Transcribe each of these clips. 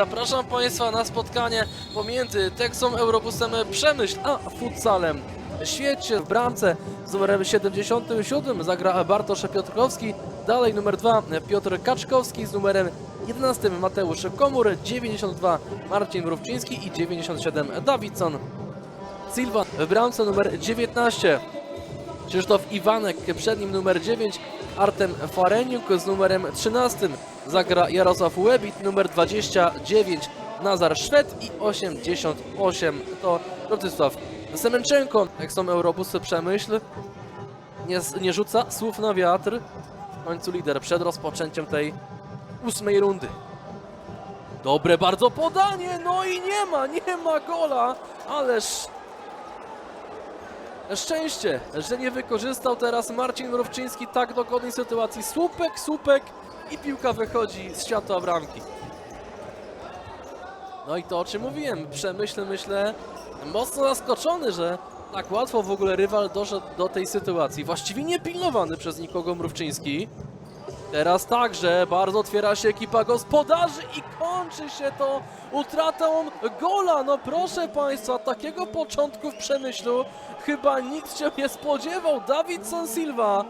Zapraszam Państwa na spotkanie pomiędzy Texą Eurobusem Przemyśl a Futsalem. Świecie w bramce. Z numerem 77 zagra Bartosz Piotrkowski, dalej numer 2 Piotr Kaczkowski. Z numerem 11 Mateusz Komur, 92 Marcin Mrówczyński i 97 Dawidson. Silva w bramce numer 19 Krzysztof Iwanek, przed nim numer 9, Artem Fareniuk z numerem 13, zagra Jarosław Łebit, numer 29, Nazar Szwed i 88 to Rotysław Semenczenko. Jak są Eurobusy Przemyśl, nie, nie rzuca słów na wiatr. W końcu lider przed rozpoczęciem tej ósmej rundy. Dobre bardzo podanie, no i nie ma, nie ma gola, ależ Szczęście, że nie wykorzystał teraz Marcin Mrówczyński tak dogodnej sytuacji. Słupek, słupek i piłka wychodzi z światła bramki. No i to o czym mówiłem, Przemyśl myślę mocno zaskoczony, że tak łatwo w ogóle rywal doszedł do tej sytuacji. Właściwie nie pilnowany przez nikogo Mrówczyński. Teraz także bardzo otwiera się ekipa gospodarzy i kończy się to utratą gola. No proszę Państwa, takiego początku w Przemyślu chyba nikt się nie spodziewał. Dawidson Silva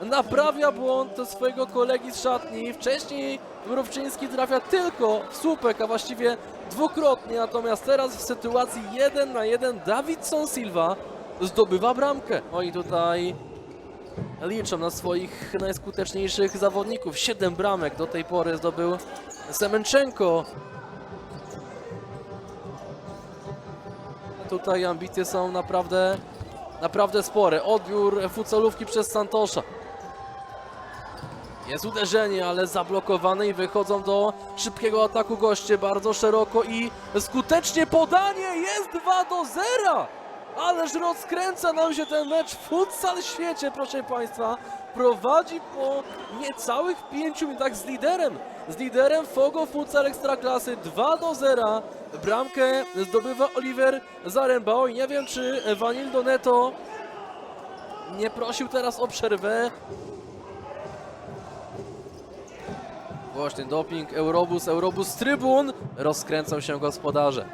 naprawia błąd swojego kolegi z szatni. Wcześniej Mrówczyński trafia tylko w słupek, a właściwie dwukrotnie. Natomiast teraz w sytuacji 1 na 1 Dawidson Silva zdobywa bramkę. No i tutaj liczą na swoich najskuteczniejszych zawodników. Siedem bramek do tej pory zdobył Semenczenko. Tutaj ambicje są naprawdę, naprawdę spore. Odbiór futsalówki przez Santosza. Jest uderzenie, ale zablokowane i wychodzą do szybkiego ataku goście bardzo szeroko i skutecznie podanie jest 2 do 0. Ależ rozkręca nam się ten mecz. Futsal świecie, proszę Państwa. Prowadzi po niecałych 5 minutach z liderem. Z liderem Fogo Futsal Ekstraklasy 2 do 0. Bramkę zdobywa Oliver Zarembao i nie wiem czy Vanildo Neto nie prosił teraz o przerwę. Właśnie doping, Eurobus, Eurobus Trybun. Rozkręcą się gospodarze.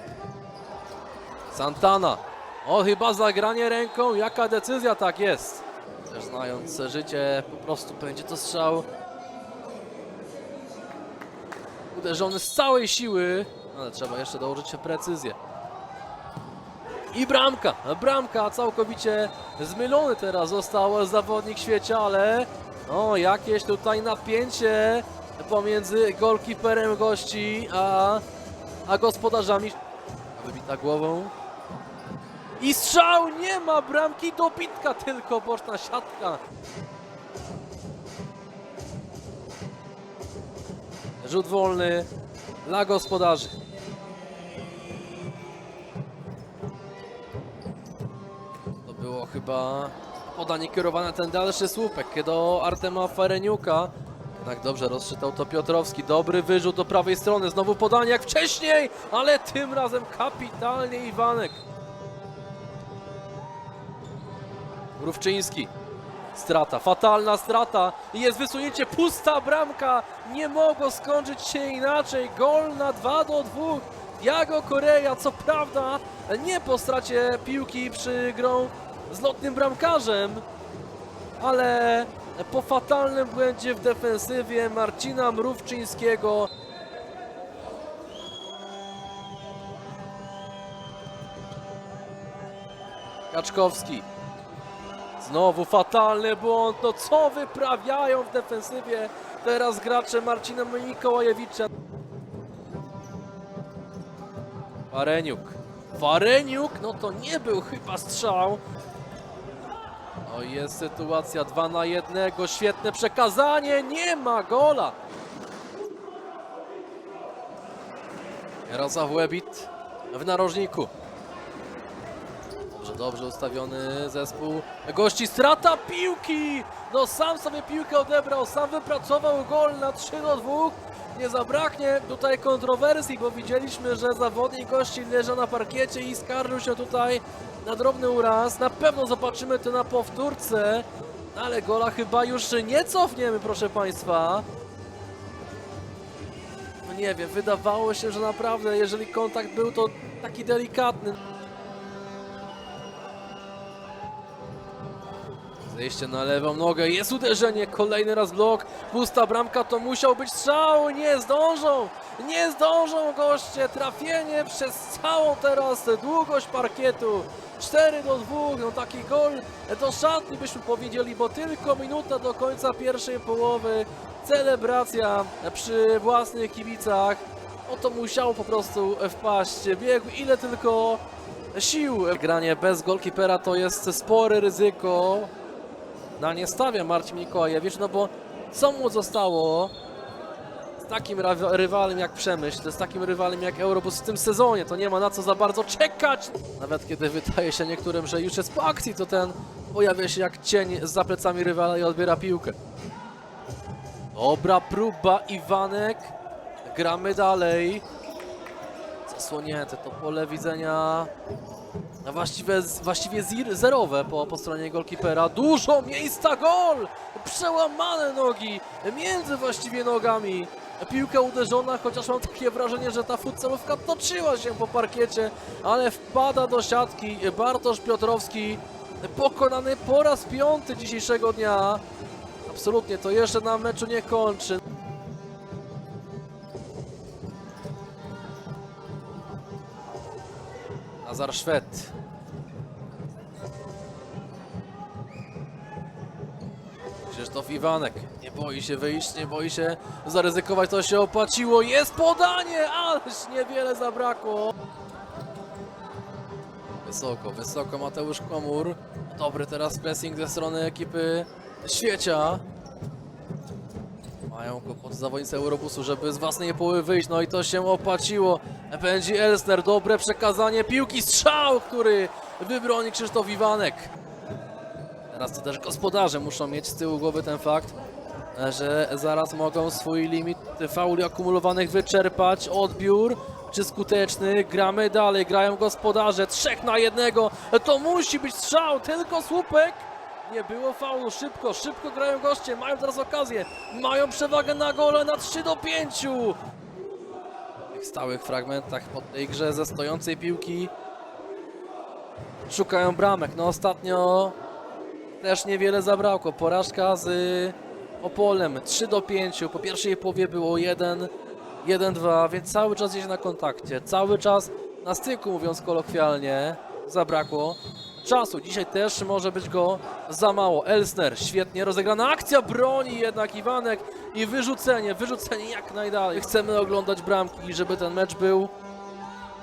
Santana. O, chyba zagranie ręką. Jaka decyzja? Tak jest. Też znając życie, po prostu będzie to strzał. Uderzony z całej siły, ale trzeba jeszcze dołożyć precyzję. I bramka, bramka całkowicie zmylony teraz został zawodnik świecie, ale o, jakieś tutaj napięcie pomiędzy golkiperem gości a, a gospodarzami. Wybita głową. I strzał! Nie ma bramki, dobitka tylko, boczna siatka. Rzut wolny dla gospodarzy. To było chyba podanie kierowane ten dalszy słupek do Artema Fareniuka. Tak dobrze rozczytał to Piotrowski. Dobry wyrzut do prawej strony. Znowu podanie jak wcześniej, ale tym razem kapitalnie Iwanek. Mrówczyński. Strata, fatalna strata. Jest wysunięcie, pusta bramka. Nie mogło skończyć się inaczej. Gol na 2 do 2. Jago Korea, co prawda, nie po stracie piłki przy grą z lotnym bramkarzem, ale po fatalnym błędzie w defensywie Marcina Mrówczyńskiego. Kaczkowski. Znowu fatalny błąd. No co wyprawiają w defensywie teraz gracze Marcina Mikołajewicza? Fareniuk. Fareniuk, no to nie był chyba strzał. No jest sytuacja 2 na 1. Świetne przekazanie. Nie ma gola. Jarosław Łebit w narożniku. Dobrze, ustawiony zespół gości. Strata piłki! No sam sobie piłkę odebrał, sam wypracował gol na 3 do 2. Nie zabraknie tutaj kontrowersji, bo widzieliśmy, że zawodnik gości leżał na parkiecie i skarżył się tutaj na drobny uraz. Na pewno zobaczymy to na powtórce, ale gola chyba już nie cofniemy, proszę Państwa. nie wiem, wydawało się, że naprawdę, jeżeli kontakt był, to taki delikatny. Zejście na lewą nogę, jest uderzenie, kolejny raz blok, pusta bramka, to musiał być strzał, nie zdążą, nie zdążą goście, trafienie przez całą teraz długość parkietu, 4 do 2, no taki gol. Do szatni byśmy powiedzieli, bo tylko minuta do końca pierwszej połowy, celebracja przy własnych kibicach, no to musiało po prostu wpaść, biegł ile tylko sił. Granie bez golkipera to jest spore ryzyko, na nie stawia Marcin Mikołajewicz, no bo co mu zostało z takim rywalem jak Przemyśl, z takim rywalem jak Eurobus w tym sezonie, to nie ma na co za bardzo czekać. Nawet kiedy wydaje się niektórym, że już jest po akcji, to ten pojawia się jak cień za plecami rywala i odbiera piłkę. Dobra próba, Iwanek. Gramy dalej. Zasłonięte to pole widzenia no właściwie, właściwie zir- zerowe po, po stronie golkipera. Dużo miejsca, gol! Przełamane nogi między właściwie nogami. Piłka uderzona, chociaż mam takie wrażenie, że ta futsalówka toczyła się po parkiecie, ale wpada do siatki. Bartosz Piotrowski pokonany po raz piąty dzisiejszego dnia. Absolutnie, to jeszcze na meczu nie kończy. Nazar Szwed. Krzysztof Iwanek nie boi się wyjść, nie boi się zaryzykować, to się opłaciło. Jest podanie, ależ niewiele zabrakło. Wysoko, wysoko Mateusz Komur. Dobry teraz pressing ze strony ekipy Świecia. Mają kłopot zawodnicy Eurobusu, żeby z własnej połowy wyjść, no i to się opłaciło. Będzie Elsner, dobre przekazanie piłki, strzał, który wybroni Krzysztof Iwanek. Teraz to też gospodarze muszą mieć z tyłu głowy ten fakt, że zaraz mogą swój limit fauli akumulowanych wyczerpać. Odbiór, czy skuteczny? Gramy dalej, grają gospodarze, trzech na jednego, to musi być strzał, tylko słupek. Nie było faulu, szybko, szybko grają goście, mają teraz okazję, mają przewagę na gole na 3 do 5. Tych stałych fragmentach po tej grze ze stojącej piłki szukają bramek. No ostatnio też niewiele zabrakło. Porażka z Opolem 3 do 5. Po pierwszej połowie było 1, 1-2, więc cały czas jest na kontakcie. Cały czas na styku, mówiąc kolokwialnie, zabrakło czasu. Dzisiaj też może być go za mało. Elsner, świetnie rozegrana akcja, broni jednak Iwanek i wyrzucenie, wyrzucenie jak najdalej. Chcemy oglądać bramki, żeby ten mecz był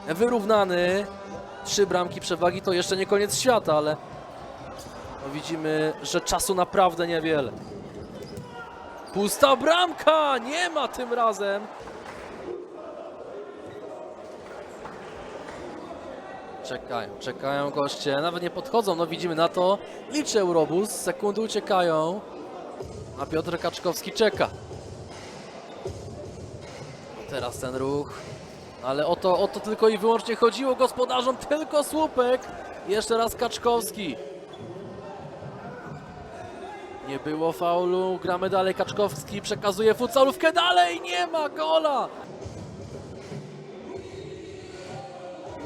wyrównany. Trzy bramki przewagi to jeszcze nie koniec świata, ale no widzimy, że czasu naprawdę niewiele. Pusta bramka! Nie ma tym razem! Czekają, czekają goście, nawet nie podchodzą, no widzimy na to. Liczy Eurobus, sekundy uciekają, a Piotr Kaczkowski czeka. Teraz ten ruch, ale o to, o to tylko i wyłącznie chodziło gospodarzom, tylko słupek. Jeszcze raz Kaczkowski. Nie było faulu, gramy dalej, Kaczkowski przekazuje futsalówkę dalej, nie ma gola!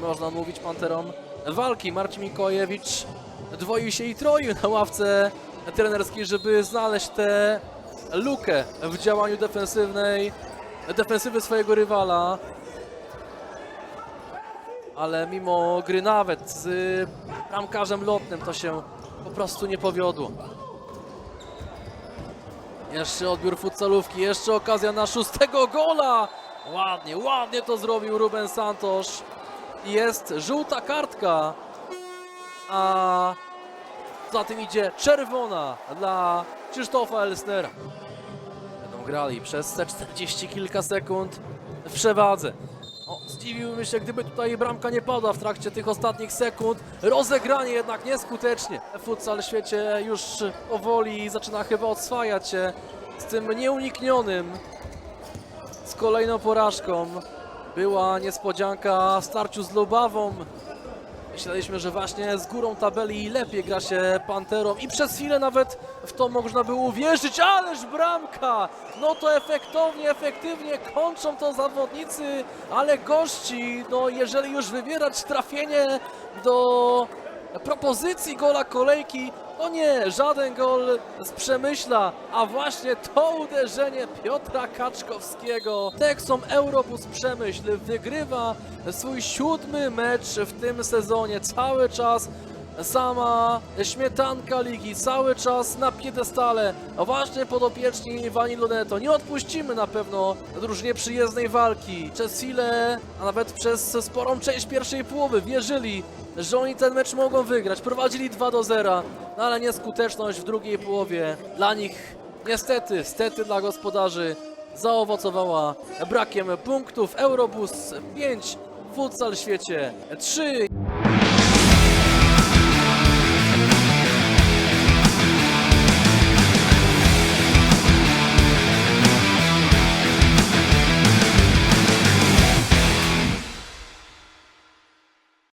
Można mówić Panterom walki, Marcin Mikołajewicz dwoił się i troił na ławce trenerskiej, żeby znaleźć tę lukę w działaniu defensywnej, defensywy swojego rywala. Ale mimo gry nawet z bramkarzem lotnym to się po prostu nie powiodło. Jeszcze odbiór futsalówki, jeszcze okazja na szóstego gola. Ładnie, ładnie to zrobił Ruben Santos. Jest żółta kartka, a za tym idzie czerwona dla Krzysztofa Elsnera. Będą grali przez te 40 kilka sekund w przewadze. O, zdziwiłbym się, gdyby tutaj bramka nie padła w trakcie tych ostatnich sekund. Rozegranie jednak nieskutecznie. Futsal w świecie już powoli zaczyna chyba oswajać się z tym nieuniknionym, z kolejną porażką. Była niespodzianka w starciu z Lubawą Myśleliśmy, że właśnie z górą tabeli lepiej gra się Panterą i przez chwilę nawet w to można było uwierzyć, ależ bramka! No to efektownie, efektywnie kończą to zawodnicy, ale gości, no jeżeli już wybierać trafienie do propozycji gola kolejki, o nie, żaden gol z Przemyśla, a właśnie to uderzenie Piotra Kaczkowskiego. Texom Europus Przemyśl wygrywa swój siódmy mecz w tym sezonie. Cały czas sama śmietanka ligi, cały czas na piedestale. A właśnie podopieczni Wani Luneto. Nie odpuścimy na pewno drużynie przyjezdnej walki. Przez chwilę, a nawet przez sporą część pierwszej połowy wierzyli, że oni ten mecz mogą wygrać. Prowadzili 2 do 0, no ale nieskuteczność w drugiej połowie dla nich niestety, stety dla gospodarzy zaowocowała brakiem punktów. Eurobus 5, futsal świecie 3.